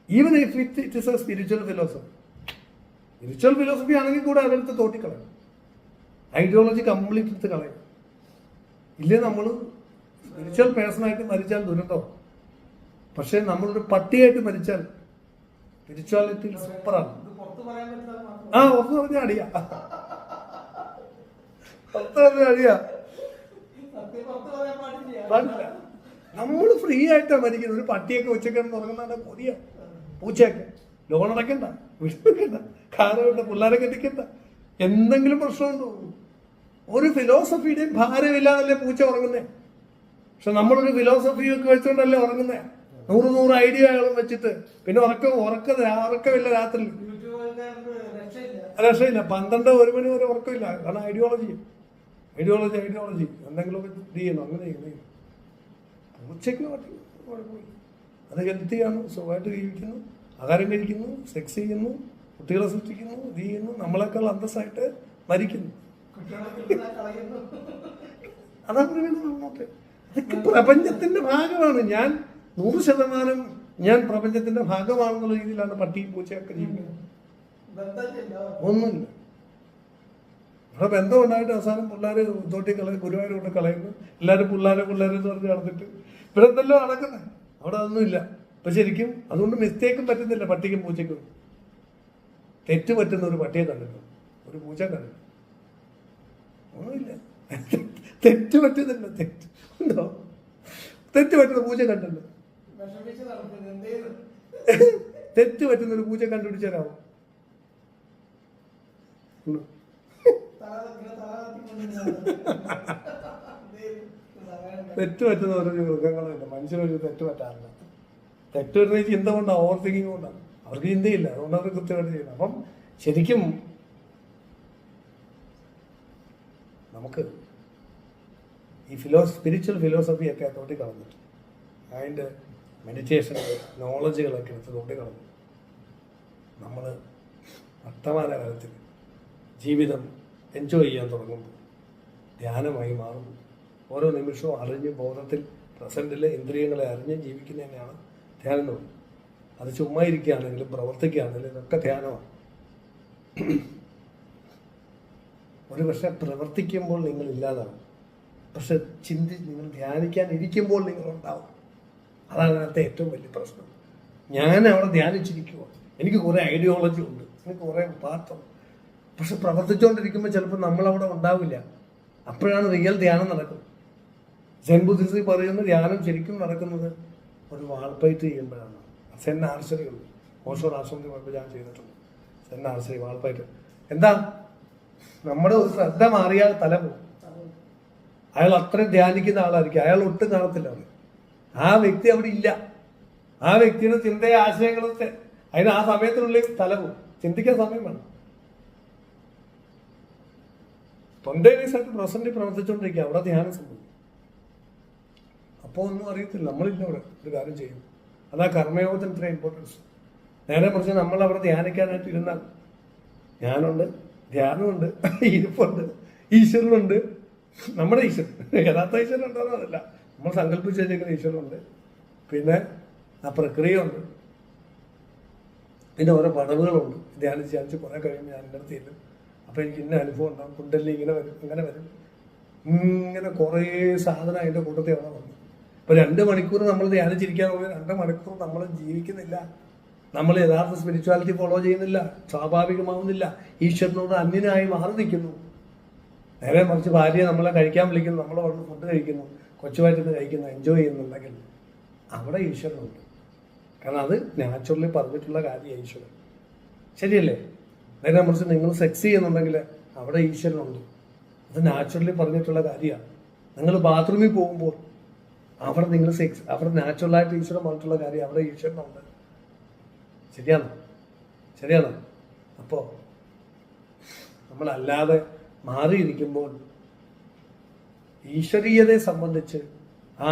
even if it it is a spiritual philosophy spiritual philosophy ആണെങ്കിൽ കൂടെ അതെടുത്ത് തോട്ടിക്കളയും ഐഡിയോളജി കംപ്ലീറ്റ് എടുത്ത് കളയും. ഇല്ലേ നമ്മൾ സ്പിരിച്വൽ പേഴ്സണായിട്ട് മരിച്ചാൽ ദുരന്തം. പക്ഷേ നമ്മളൊരു പട്ടിയായിട്ട് മരിച്ചാൽ സ്പിരിച്വാലിറ്റി സൂപ്പറാണ് ആ പുറത്ത് പറഞ്ഞാൽ അടിയാ. പുറത്ത് പറഞ്ഞ അടിയാ. സത്യം പുറത്ത് പറയാൻ പാടില്ല. പാടില്ല. നമ്മൾ ഫ്രീ ആയിട്ടാ മരിക്കുന്നത്. ഒരു പട്ടിയൊക്കെ ഉച്ചക്കിടന്ന് ഉറങ്ങുന്ന കൊതിയ. പൂച്ചയൊക്കെ. ലോൺ അടയ്ക്കണ്ട വിഷമിക്കണ്ട കാറ് വേണ്ട പിള്ളേരെ കെട്ടിക്കണ്ട. എന്തെങ്കിലും പ്രശ്നമുണ്ടോ? ഒരു ഫിലോസഫിയുടെയും ഭാരമില്ലാതല്ലേ പൂച്ച ഉറങ്ങുന്നേ? പക്ഷെ നമ്മളൊരു ഫിലോസഫിയൊക്കെ വെച്ചുകൊണ്ടല്ലേ ഉറങ്ങുന്നേ? നൂറ് നൂറ് ഐഡിയകളും വെച്ചിട്ട്. പിന്നെ ഉറക്കം ഉറക്ക ഉറക്കമില്ല രാത്രി രക്ഷയില്ല. പന്ത്രണ്ട് ഒരു മണി വരെ ഉറക്കമില്ല. കാരണം ഐഡിയോളജി ഐഡിയോളജി ഐഡിയോളജി എന്തെങ്കിലുമൊക്കെ ഇത് ചെയ്യണം അങ്ങനെ ചെയ്യണം കുഴപ്പമില്ല അത് ഹെൽത്തിയാണ് സുഖമായിട്ട് ജീവിക്കുന്നു. ആഹാരം കഴിക്കുന്നു സെക്സ് ചെയ്യുന്നു. കുട്ടികളെ സൃഷ്ടിക്കുന്നു ഇത് ചെയ്യുന്നു. നമ്മളെക്കാൾ അന്തസ്സായിട്ട് മരിക്കുന്നു. അതാ അങ്ങോട്ട് അതൊക്കെ പ്രപഞ്ചത്തിന്റെ ഭാഗമാണ്. ഞാൻ നൂറ് ശതമാനം ഞാൻ പ്രപഞ്ചത്തിന്റെ ഭാഗമാണെന്നുള്ള രീതിയിലാണ് പട്ടിയും പൂച്ചയൊക്കെ ജീവിക്കുന്നത്. ഒന്നുമില്ല. ഇവിടെ ബന്ധം ഉണ്ടായിട്ട് അവസാനം പിള്ളേർ തോട്ടി കളയും ഗുരുവായൂർ കൊണ്ട് കളയുന്നു. എല്ലാവരും പിള്ളേരെ പിള്ളേരെ എന്ന് പറഞ്ഞ് നടന്നിട്ട്. ഇവിടെ എന്തെല്ലോ നടക്കുന്നത് അവിടെ അതൊന്നുമില്ല. അപ്പൊ ശരിക്കും അതുകൊണ്ട് മിസ്റ്റേക്കും പറ്റുന്നില്ല പട്ടിക്കും പൂച്ചയ്ക്കും. തെറ്റ് പറ്റുന്ന ഒരു പട്ടിയെ കണ്ടിട്ടു ഒരു പൂച്ച കണ്ടിട്ടു ഒന്നുമില്ല. തെറ്റ് പറ്റുന്നില്ല. തെറ്റ്. ഉണ്ടോ? തെറ്റ് പറ്റുന്ന പൂച്ച കണ്ടല്ലോ തെറ്റ് പറ്റുന്ന ഒരു പൂജ കണ്ടുപിടിച്ചാലാവും കത്തിക്കൊണ്ട് തെറ്റ് പറ്റുന്ന ഓരോ മൃഗങ്ങളുമില്ല മനുഷ്യനൊരു തെറ്റ് പറ്റാറില്ല. തെറ്റ് വരുന്ന ചിന്ത കൊണ്ടാണ് ഓവർ തിങ്കിങ് കൊണ്ടാണ് അവർക്ക് ചിന്തയില്ല. അതുകൊണ്ട് അവർ കൃത്യമായിട്ട് ചെയ്യുന്നത് അപ്പം ശരിക്കും നമുക്ക് ഈ ഫിലോ സ്പിരിച്വൽ ഫിലോസഫിയൊക്കെ തോട്ടി കളഞ്ഞിട്ട് അതിന്റെ മെഡിറ്റേഷൻ നോളജുകളൊക്കെ എടുത്തുകൊണ്ട് കളഞ്ഞു. നമ്മൾ വർത്തമാന കാലത്തിൽ ജീവിതം എൻജോയ് ചെയ്യാൻ തുടങ്ങുമ്പോൾ ധ്യാനമായി മാറുന്നു. ഓരോ നിമിഷവും അറിഞ്ഞ് ബോധത്തിൽ പ്രസന്റിൽ ഇന്ദ്രിയങ്ങളെ അറിഞ്ഞ് ജീവിക്കുന്നതിനെയാണ് ധ്യാനം എന്ന് പറയുന്നത്. അത് ചുമ്മാ ഇരിക്കുകയാണെങ്കിലും പ്രവർത്തിക്കുകയാണെങ്കിലും ഇതൊക്കെ ധ്യാനമാണ്. ഒരു പക്ഷെ പ്രവർത്തിക്കുമ്പോൾ നിങ്ങൾ ഇല്ലാതാവും. പക്ഷെ ചിന്തി നിങ്ങൾ ധ്യാനിക്കാൻ ഇരിക്കുമ്പോൾ നിങ്ങൾ ഉണ്ടാവും അതാണ് അതിനകത്തെ ഏറ്റവും വലിയ പ്രശ്നം. ഞാൻ അവിടെ ധ്യാനിച്ചിരിക്കുക എനിക്ക് കുറേ ഐഡിയോളജി ഉണ്ട്. എനിക്ക് കുറേ ഉപാർത്ഥം പക്ഷെ പ്രവർത്തിച്ചുകൊണ്ടിരിക്കുമ്പോൾ ചിലപ്പോൾ നമ്മളവിടെ ഉണ്ടാവില്ല. അപ്പോഴാണ് റിയൽ ധ്യാനം നടക്കുന്നത്. സെൻ ബുദ്ധിസ്റ്റ് പറയുന്ന ധ്യാനം ശരിക്കും നടക്കുന്നത് ഒരു വാൾപ്പയറ്റ് ചെയ്യുമ്പോഴാണ്. സെൻ ആർസറി ഓഷോ ആശ്രമത്തിൽ പോയപ്പോൾ ഞാൻ ചെയ്തിട്ടുണ്ട്. സെൻ ആർസറി വാൾപ്പയറ്റ്. എന്താ? നമ്മുടെ ഒരു ശ്രദ്ധ മാറിയാൽ തല പോകും. അയാൾ അത്രയും ധ്യാനിക്കുന്ന ആളായിരിക്കും. അയാൾ ഒട്ടും കാണത്തില്ല അവിടെ ആ വ്യക്തി അവിടെ ഇല്ല. ആ വ്യക്തിയുടെ ചിന്തയെ ആശയങ്ങളും അതിന് ആ സമയത്തിനുള്ളിൽ സ്ഥലവും ചിന്തിക്കാൻ സമയം വേണം. തൊണ്ടേ ദിവസമായിട്ട് പ്രസന്റ് പ്രവർത്തിച്ചുകൊണ്ടിരിക്കുക. അവിടെ ധ്യാനം സംഭവിക്കും. അപ്പോൾ ഒന്നും അറിയത്തില്ല. നമ്മളില്ല അവിടെ. ഒരു കാര്യം ചെയ്യും. അതാ കർമ്മയോഗത്തിന് ഇത്ര ഇമ്പോർട്ടൻസ് നേരെ മറിച്ച് നമ്മൾ അവിടെ ധ്യാനിക്കാനായിട്ട് ഇരുന്നാൽ ഞാനുണ്ട് ധ്യാനമുണ്ട് ഇരിപ്പുണ്ട് ഈശ്വരനുണ്ട്. നമ്മുടെ ഈശ്വരൻ. യഥാർത്ഥ ഈശ്വരൻ ഉണ്ടോ അതല്ല. നമ്മൾ സങ്കല്പിച്ച് വെച്ചിരിക്കുന്ന ഈശ്വരനുണ്ട്. പിന്നെ ആ പ്രക്രിയ ഉണ്ട് പിന്നെ ഓരോ പടവുകളുണ്ട്. ധ്യാനിച്ച് ധ്യാനിച്ച് കുറേ കഴിയുമ്പോൾ ഞാൻ എന്റെ ചെല്ലും. അപ്പോൾ എനിക്ക് ഇന്ന അനുഭവം ഉണ്ടാകും കുണ്ടല്ലി ഇങ്ങനെ വരും ഇങ്ങനെ വരും. ഇങ്ങനെ കുറേ സാധനം അതിന്റെ കൂട്ടത്തിൽ അവിടെ വന്നു. ഇപ്പോൾ രണ്ട് മണിക്കൂർ നമ്മൾ ധ്യാനിച്ചിരിക്കാൻ പോയി രണ്ട് മണിക്കൂർ നമ്മൾ ജീവിക്കുന്നില്ല. നമ്മൾ യഥാർത്ഥ സ്പിരിച്വാലിറ്റി ഫോളോ ചെയ്യുന്നില്ല. സ്വാഭാവികമാവുന്നില്ല. ഈശ്വരനോട് അന്യനായി മാറി നിൽക്കുന്നു. നേരെ മറിച്ച് ഭാര്യയെ നമ്മളെ കഴിക്കാൻ വിളിക്കുന്നു. നമ്മൾ ഫുഡ് കഴിക്കുന്നു. കൊച്ചുമായിട്ട് കഴിക്കുന്ന എൻജോയ് ചെയ്യുന്നുണ്ടെങ്കിൽ അവിടെ ഈശ്വരനുണ്ട്. കാരണം അത് നാച്ചുറലി പറഞ്ഞിട്ടുള്ള കാര്യമാണ് ഈശ്വരൻ. ശരിയല്ലേ? നേരെ മറിച്ച് നിങ്ങൾ സെക്സ് ചെയ്യുന്നുണ്ടെങ്കിൽ അവിടെ ഈശ്വരനുണ്ട്. അത് നാച്ചുറലി പറഞ്ഞിട്ടുള്ള കാര്യമാണ്. നിങ്ങൾ ബാത്റൂമിൽ പോകുമ്പോൾ അവിടെ നിങ്ങൾ സെക്സ് അവിടെ നാച്ചുറലായിട്ട് ഈശ്വരൻ പറഞ്ഞിട്ടുള്ള കാര്യം അവിടെ ഈശ്വരനുണ്ട്. ശരിയാണോ? ശരിയാണോ? അപ്പോൾ നമ്മളല്ലാതെ മാറിയിരിക്കുമ്പോൾ ഈശ്വരീയതയെ സംബന്ധിച്ച് ആ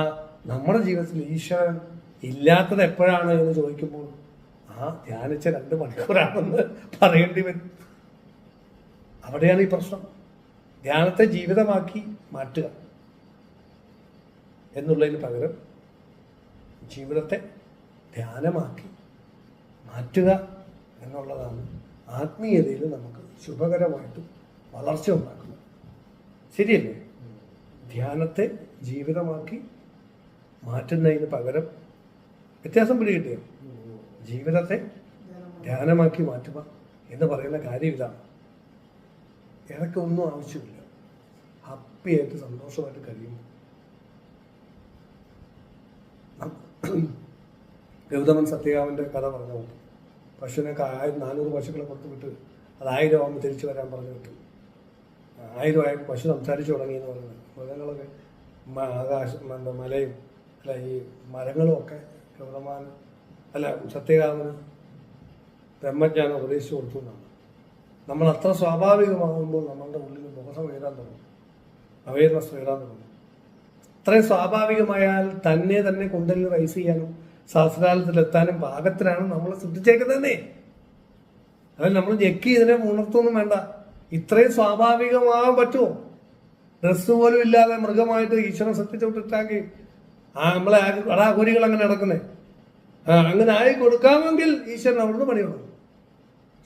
നമ്മുടെ ജീവിതത്തിൽ ഈശ്വരൻ ഇല്ലാത്തത് എപ്പോഴാണ് എന്ന് ചോദിക്കുമ്പോൾ ആ ധ്യാനിച്ച രണ്ട് മണിക്കൂറാണെന്ന് പറയേണ്ടി വരും. അവിടെയാണ് ഈ പ്രശ്നം. ധ്യാനത്തെ ജീവിതമാക്കി മാറ്റുക എന്നുള്ളതിന് പകരം ജീവിതത്തെ ധ്യാനമാക്കി മാറ്റുക എന്നുള്ളതാണ് ആത്മീയതയിൽ നമുക്ക് ശുഭകരമായിട്ട് വളർച്ച ഉണ്ടാക്കുന്നത്. ശരിയല്ലേ? ധ്യാനത്തെ ജീവിതമാക്കി മാറ്റുന്നതിന് പകരം വ്യത്യാസം പിടികിട്ടിയോ? ജീവിതത്തെ ധ്യാനമാക്കി മാറ്റുക എന്ന് പറയുന്ന കാര്യം ഇതാണ്. ഇടയ്ക്ക് ഒന്നും ആവശ്യമില്ല. ഹാപ്പിയായിട്ട് സന്തോഷമായിട്ട് കഴിയുമ്പോൾ. ഗൗതമൻ സത്യകാമന്റെ കഥ പറഞ്ഞു പശുവിനെ ആയിരം നാനൂറ് പശുക്കളെ കൊടുത്തു വിട്ട് അത് ആയിരം ആകുമ്പോൾ തിരിച്ചു വരാൻ പറഞ്ഞു വിട്ടു. ആയിരം ആയപ്പോൾ പശു സംസാരിച്ചു തുടങ്ങി എന്ന് പറയുന്നത് മൃഗങ്ങളൊക്കെ ആകാശം എന്താ മലയും അല്ല ഈ മരങ്ങളും ഒക്കെ ഗൗതമാൻ അല്ല സത്യകാമന് ബ്രഹ്മജ്ഞാനം ഉപദേശിച്ചു കൊടുത്തു എന്നാണ്. നമ്മൾ അത്ര സ്വാഭാവികമാകുമ്പോൾ നമ്മളുടെ ഉള്ളിൽ ബോധം ഉയരാൻ തുടങ്ങും. അവയർനെസ് ഉയരാൻ തുടങ്ങും. അത്രയും സ്വാഭാവികമായാൽ തന്നെ തന്നെ കുണ്ടലിൽ റൈസ് ചെയ്യാനും സഹസ്രാലത്തിലെത്താനും പാകത്തിലാണ് നമ്മൾ സൃഷ്ടിച്ചേക്കുന്നത് അതായത് നമ്മൾ ഞെക്കി ഇതിനെ ഉണർത്തൊന്നും വേണ്ട. ഇത്രയും സ്വാഭാവികമാകാൻ പറ്റുമോ? ഡ്രസ്സ് പോലും ഇല്ലാതെ മൃഗമായിട്ട് ഈശ്വരൻ സൃഷ്ടിച്ചുവിട്ടിട്ടാക്കി ആ നമ്മളെ അടാകുരികൾ അങ്ങനെ നടക്കുന്നേ. ആ അങ്ങനെ ആയി കൊടുക്കാമെങ്കിൽ ഈശ്വരൻ അവിടുന്ന് പണി തുടങ്ങും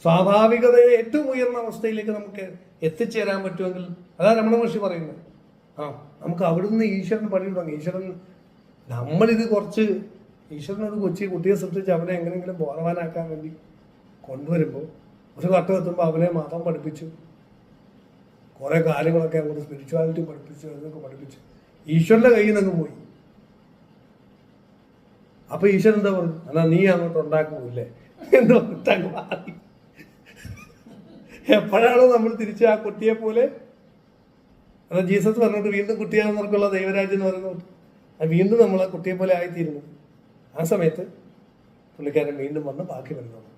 സ്വാഭാവികതയെ ഏറ്റവും ഉയർന്ന അവസ്ഥയിലേക്ക് നമുക്ക് എത്തിച്ചേരാൻ പറ്റുമെങ്കിൽ അതാ രമണ മഹർഷി പറയുന്നത്. ആ നമുക്ക് അവിടുന്ന് ഈശ്വരൻ പണി തുടങ്ങി ഈശ്വരൻ നമ്മളിത് കുറച്ച് ഈശ്വരൻ ഒരു കൊച്ചി കുട്ടിയെ സൃഷ്ടിച്ച് അവനെ എങ്ങനെയെങ്കിലും ബോധവാനാക്കാൻ വേണ്ടി കൊണ്ടുവരുമ്പോൾ ഒരു ഘട്ടം എത്തുമ്പോൾ അവനെ മതം പഠിപ്പിച്ചു. കുറേ കാര്യങ്ങളൊക്കെ അങ്ങോട്ട് സ്പിരിച്വാലിറ്റി പഠിപ്പിച്ചു എന്നൊക്കെ പഠിപ്പിച്ചു. ഈശ്വരന്റെ കയ്യിൽ നിന്ന് പോയി. അപ്പൊ ഈശ്വരൻ എന്താ പറഞ്ഞു? എന്നാ നീ അങ്ങോട്ട് ഉണ്ടാക്കുന്നില്ലേ? എന്ന് നമ്മൾ തിരിച്ച് ആ കുട്ടിയെ പോലെ? അതാ ജീസസ് പറഞ്ഞിട്ട് വീണ്ടും കുട്ടിയാണെന്നവർക്കുള്ള ദൈവരാജ്യം എന്ന് പറയുന്നത്. അത് വീണ്ടും നമ്മൾ ആ കുട്ടിയെ പോലെ ആയിത്തീരുന്നു. ആ സമയത്ത് പുള്ളിക്കാരൻ വീണ്ടും വന്ന് ബാക്കി വരുന്നത്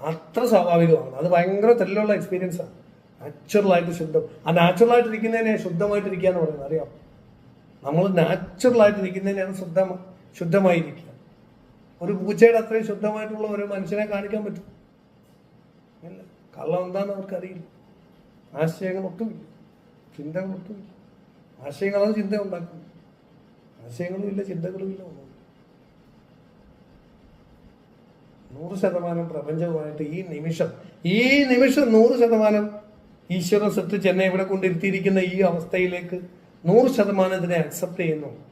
അത്ര സ്വാഭാവികമാണ്. അത് ഭയങ്കര തെല്ലുള്ള എക്സ്പീരിയൻസ് ആണ്. നാച്ചുറലായിട്ട് ശുദ്ധം. ആ നാച്ചുറലായിട്ട് ഇരിക്കുന്നതിനെ ശുദ്ധമായിട്ടിരിക്കുക എന്ന് പറയുന്നത് അറിയാം? നമ്മൾ നാച്ചുറലായിട്ട് ഇരിക്കുന്നതിനാണ് ശുദ്ധം ശുദ്ധമായിരിക്കുക. ഒരു പൂച്ചയുടെ അത്രയും ശുദ്ധമായിട്ടുള്ള ഒരു മനുഷ്യനെ കാണിക്കാൻ പറ്റും. ഇല്ല. കള്ളം എന്താണെന്ന് അവർക്കറിയില്ല. ആശയങ്ങളൊട്ടുമില്ല. ചിന്തകളൊട്ടുമില്ല. ആശയങ്ങളാണ് ചിന്ത ഉണ്ടാക്കുന്നത് ആശയങ്ങളും ഇല്ല ചിന്തകളും ഇല്ല ഒന്നുമില്ല നൂറ് ശതമാനം പ്രപഞ്ചവുമായിട്ട് ഈ നിമിഷം ഈ നിമിഷം നൂറ് ശതമാനം ഈശ്വരൻ സൃഷ്ടിച്ച് എന്നെ ഇവിടെ കൊണ്ടിരുത്തിയിരിക്കുന്ന ഈ അവസ്ഥയിലേക്ക് നൂറ് ശതമാനം ഇതിനെ അക്സെപ്റ്റ് ചെയ്യുന്നു.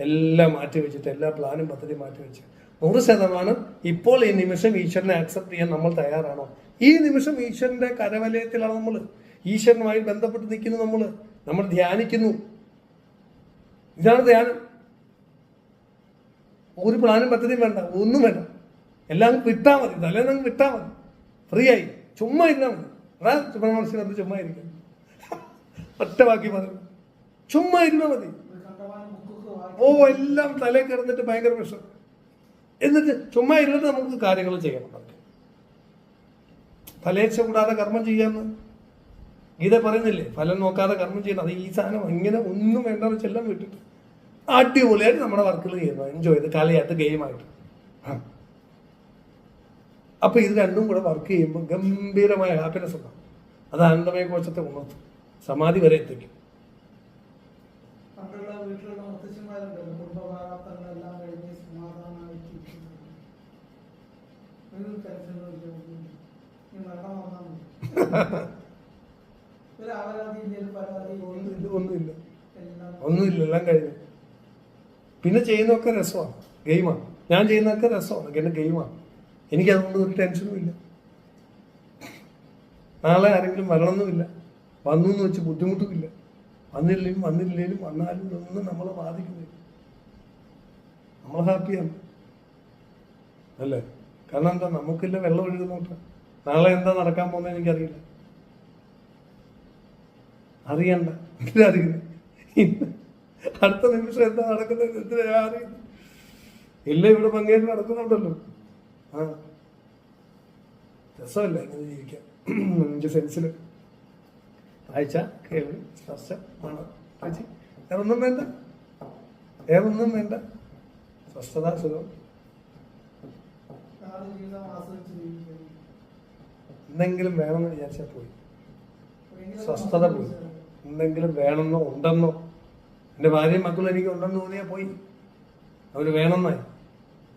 എല്ലാം മാറ്റി വെച്ചിട്ട് എല്ലാ പ്ലാനും പദ്ധതി മാറ്റി വെച്ച്. നൂറ് ശതമാനം ഇപ്പോൾ ഈ നിമിഷം ഈശ്വരനെ അക്സെപ്റ്റ് ചെയ്യാൻ നമ്മൾ തയ്യാറാണോ? ഈ നിമിഷം ഈശ്വരന്റെ കരവലയത്തിലാണ് നമ്മൾ. ഈശ്വരനുമായി ബന്ധപ്പെട്ട് നിൽക്കുന്നു നമ്മൾ. നമ്മൾ ധ്യാനിക്കുന്നു. ഇതാണ് ധ്യാനം. ഒരു പ്ലാനും പദ്ധതിയും വേണ്ട ഒന്നും വേണ്ട. എല്ലാം വിട്ടാൽ മതി. തലേന്ന് അങ്ങ് വിട്ടാൽ മതി. ഫ്രീ ആയി. ചുമ്മാ ഇരുന്നാൽ മതി. അതാ സുബ്രഹ്മണ്യ വന്ന് ചുമ്മാ ഇരിക്കും. ഒറ്റ ബാക്കി പറഞ്ഞു ചുമ്മാ ഇരുന്നാൽ മതി. ഓ എല്ലാം തലേ കിടന്നിട്ട് ഭയങ്കര പ്രശ്നം എന്നിട്ട് ചുമ്മാ ഇരുന്നിട്ട് നമുക്ക് കാര്യങ്ങൾ ചെയ്യണം. ഫലേച്ഛ കൂടാതെ കർമ്മം ചെയ്യാന്ന്. ഗീത പറയുന്നില്ലേ ഫലം നോക്കാതെ കർമ്മം ചെയ്യണം. അത് ഈ സാധനം ഇങ്ങനെ ഒന്നും വേണ്ടെന്ന് ചെല്ലാൻ വിട്ടിട്ട്. അടിപൊളിയായിട്ട് നമ്മുടെ വർക്കുകൾ ചെയ്യുന്നു. എൻജോയ് ചെയ്ത് കളിയായിട്ട് ഗെയിമായിട്ട് ആ. അപ്പൊ ഇത് രണ്ടും കൂടെ വർക്ക് ചെയ്യുമ്പോൾ ഗംഭീരമായ ഹാപ്പിനെസ് ഉണ്ടാവും. അത് ആനന്ദമയ കോശത്തെ ഉണർത്തും. സമാധി വരെ എത്തിക്കും. ഒന്നുമില്ല. ഒന്നുമില്ല എല്ലാം കഴിഞ്ഞു. പിന്നെ ചെയ്യുന്നതൊക്കെ രസമാണ്. ഗെയിമാണ്. ഞാൻ ചെയ്യുന്നതൊക്കെ രസമാണ്. എന്റെ ഗെയിമാണ്. എനിക്കതുകൊണ്ട് ഒരു ടെൻഷനും ഇല്ല. നാളെ ആരെങ്കിലും വരണമെന്നുമില്ല. വന്നു എന്ന് വെച്ച് ബുദ്ധിമുട്ടുമില്ല. വന്നില്ലെങ്കിലും വന്നില്ലെങ്കിലും വന്നാലും ഒന്നും നമ്മളെ ബാധിക്കുന്നില്ല. നമ്മൾ ഹാപ്പിയാണ്. അല്ലേ? കാരണം എന്താ? നമുക്കില്ല വെള്ളം ഒഴുകുന്നോട്ട് നാളെ എന്താ നടക്കാൻ പോകുന്നത് എനിക്കറിയില്ല. അറിയണ്ട. ഇന്ന് അടുത്ത നിമിഷം എന്താ നടക്കുന്നത്? എന്തിനാ? അറിയുന്നു ഇല്ല. ഇവിടെ പങ്കേറ്റ് നടക്കുന്നുണ്ടല്ലോ. രസമല്ല ഇങ്ങനെ ജീവിക്കാൻ? അഞ്ച് സെൻസിൽ വായിച്ച? കേൾവി? സ്പർശം മണം? രുചി വേറൊന്നും വേണ്ട. വേറൊന്നും വേണ്ട. സ്വസ്ഥത സുഖം. എന്തെങ്കിലും വേണമെന്ന് വിചാരിച്ചാൽ പോയി. സ്വസ്ഥത പോയി. എന്തെങ്കിലും വേണമെന്നോ ഉണ്ടെന്നോ? എന്റെ ഭാര്യയും മക്കളും എനിക്ക് ഉണ്ടെന്ന് തോന്നിയാൽ പോയി. അവർ വേണമെന്നായി.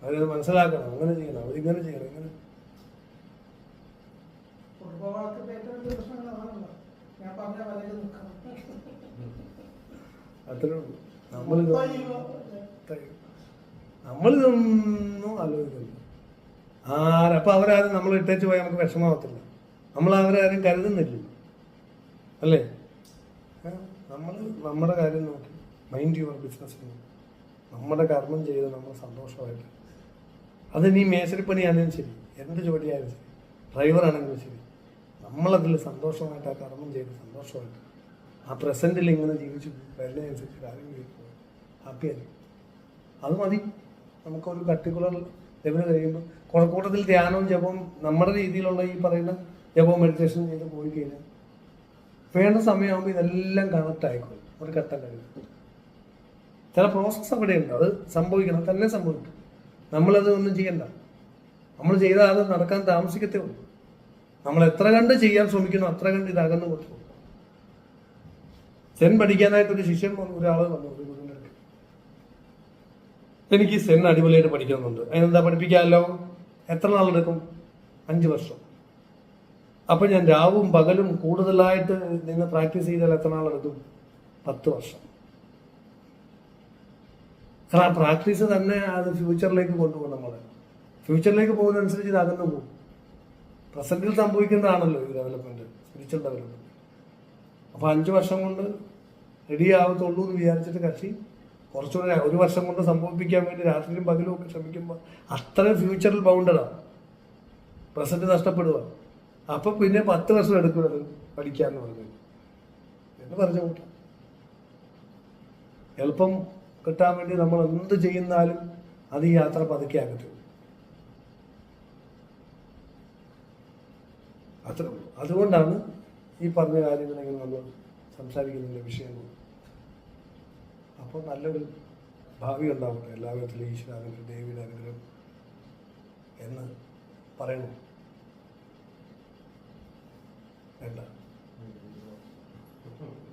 അവരത് മനസ്സിലാക്കണം. അങ്ങനെ ചെയ്യണം. അവരിങ്ങനെ ചെയ്യണം. ഇങ്ങനെ. അത്രേ ഉള്ളൂ. നമ്മളിത് നമ്മളിതൊന്നും ആലോചിക്കുന്നു ആരപ്പം അവരാരും നമ്മൾ ഇട്ടേച്ച് പോയാൽ നമുക്ക് വിഷമമാകത്തില്ല നമ്മൾ അവരാരും കരുതുന്നില്ല. അല്ലേ? നമ്മൾ നമ്മുടെ കാര്യം നോക്കി. മൈൻഡ് യുവർ ബിസിനസ് നമ്മുടെ കർമ്മം ചെയ്ത് നമ്മൾ സന്തോഷമായിട്ട് അത് നീ മേശരിപ്പണിയാണെങ്കിലും ശരി. എന്ത് ജോലിയായാലും ശരി. ഡ്രൈവറാണെങ്കിലും ശരി. നമ്മളതിൽ സന്തോഷമായിട്ട് ആ കർമ്മം ചെയ്ത് സന്തോഷമായിട്ട്. ആ പ്രസന്റിൽ ഇങ്ങനെ ജീവിച്ചു വരുന്നതനുസരിച്ച് കാര്യം ഹാപ്പിയായിരിക്കും അത് മതി. നമുക്കൊരു പർട്ടിക്കുലർ ലെവൽ കഴിയുമ്പോൾ കുഴക്കൂട്ടത്തിൽ ധ്യാനവും ജപവും നമ്മുടെ രീതിയിലുള്ള ഈ പറയുന്ന ജപവും മെഡിറ്റേഷൻ ചെയ്ത് പോയി കഴിഞ്ഞാൽ വേണ്ട സമയമാകുമ്പോൾ ഇതെല്ലാം കണക്ട് ആയിക്കോളും. ഒരു ഘട്ടം കഴിയും ചില പ്രോസസ്സ് അവിടെയുണ്ട്. അത് സംഭവിക്കണം. തന്നെ സംഭവിക്കും. നമ്മളത് ഒന്നും ചെയ്യണ്ട. നമ്മൾ ചെയ്താൽ അത് നടക്കാൻ താമസിക്കത്തേ ഉള്ളൂ. നമ്മൾ എത്ര കണ്ട് ചെയ്യാൻ ശ്രമിക്കുന്നു അത്ര കണ്ട് ഇത് അകന്നു കൊടുത്തു സെൻ പഠിക്കാനായിട്ട് ഒരു ശിഷ്യൻ വന്നു ഒരാൾ വന്നു ഒരു എനിക്ക് സെൻ അടിപൊളിയായിട്ട് പഠിക്കണമെന്നുണ്ട്. അതിനെന്താ പഠിപ്പിക്കാമല്ലോ? എത്ര നാളെടുക്കും? അഞ്ച് വർഷം. അപ്പം ഞാൻ രാവും പകലും കൂടുതലായിട്ട് നിന്ന് പ്രാക്ടീസ് ചെയ്താൽ എത്ര നാളെടുക്കും? പത്ത് വർഷം. കാരണം ആ പ്രാക്ടീസ് തന്നെ അത് ഫ്യൂച്ചറിലേക്ക് കൊണ്ടുപോകും നമ്മൾ ഫ്യൂച്ചറിലേക്ക് പോകുന്നതനുസരിച്ച് ഇത് അകന്നു പോകും. പ്രസന്റിൽ സംഭവിക്കുന്നതാണല്ലോ ഈ ഡെവലപ്മെന്റ് സ്പിരിച്വൽ ഡെവലപ്മെന്റ് അപ്പോൾ അഞ്ച് വർഷം കൊണ്ട് റെഡി ആവത്തുള്ളൂ എന്ന് വിചാരിച്ചിട്ട് കക്ഷി കുറച്ചുകൂടെ ഒരു വർഷം കൊണ്ട് സംഭവിപ്പിക്കാൻ വേണ്ടി രാത്രിയും പകലും ഒക്കെ ശ്രമിക്കുമ്പോൾ അത്രയും ഫ്യൂച്ചറിൽ ബൗണ്ടഡാണ് പ്രസന്റ് നഷ്ടപ്പെടുക അപ്പോൾ പിന്നെ പത്ത് വർഷം എടുക്കും അത് പഠിക്കാന്ന് പറഞ്ഞു. എന്ന് പറഞ്ഞ കൂട്ടാം. എളുപ്പം കിട്ടാൻ വേണ്ടി നമ്മൾ എന്ത് ചെയ്യുന്നാലും അത് ഈ യാത്ര പതുക്കെ ആകത്തുള്ളൂ അത്ര അതുകൊണ്ടാണ് ഈ പറഞ്ഞ കാര്യങ്ങളെങ്ങനെ നമ്മൾ സംസാരിക്കുന്നതിന്റെ വിഷയങ്ങൾ. അപ്പോൾ നല്ലൊരു ഭാവി ഉണ്ടാവട്ടെ. എല്ലാവിധത്തിലും ഈശ്വരാനുഗ്രഹം ദേവിയുടെ അനുഗ്രഹം എന്ന് പറയണു. വേണ്ട.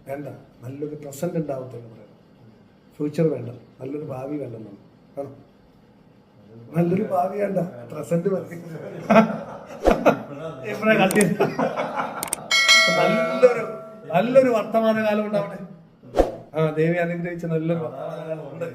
വേണ്ട. നല്ലൊരു പ്രസന്റ് ഉണ്ടാവട്ടെ എന്ന് പറയണം. ഫ്യൂച്ചർ വേണ്ട. നല്ലൊരു ഭാവി വേണ്ട വേണം നല്ലൊരു ഭാവി വേണ്ട. പ്രസന്റ് മതി. എപ്പോഴാ കത്തി നല്ലൊരു നല്ലൊരു വർത്തമാനകാലം ഉണ്ടാവട്ടെ ആ ദേവി അനുഗ്രഹിച്ച നല്ലൊരു വർത്തമാനകാലം ഉണ്ട്.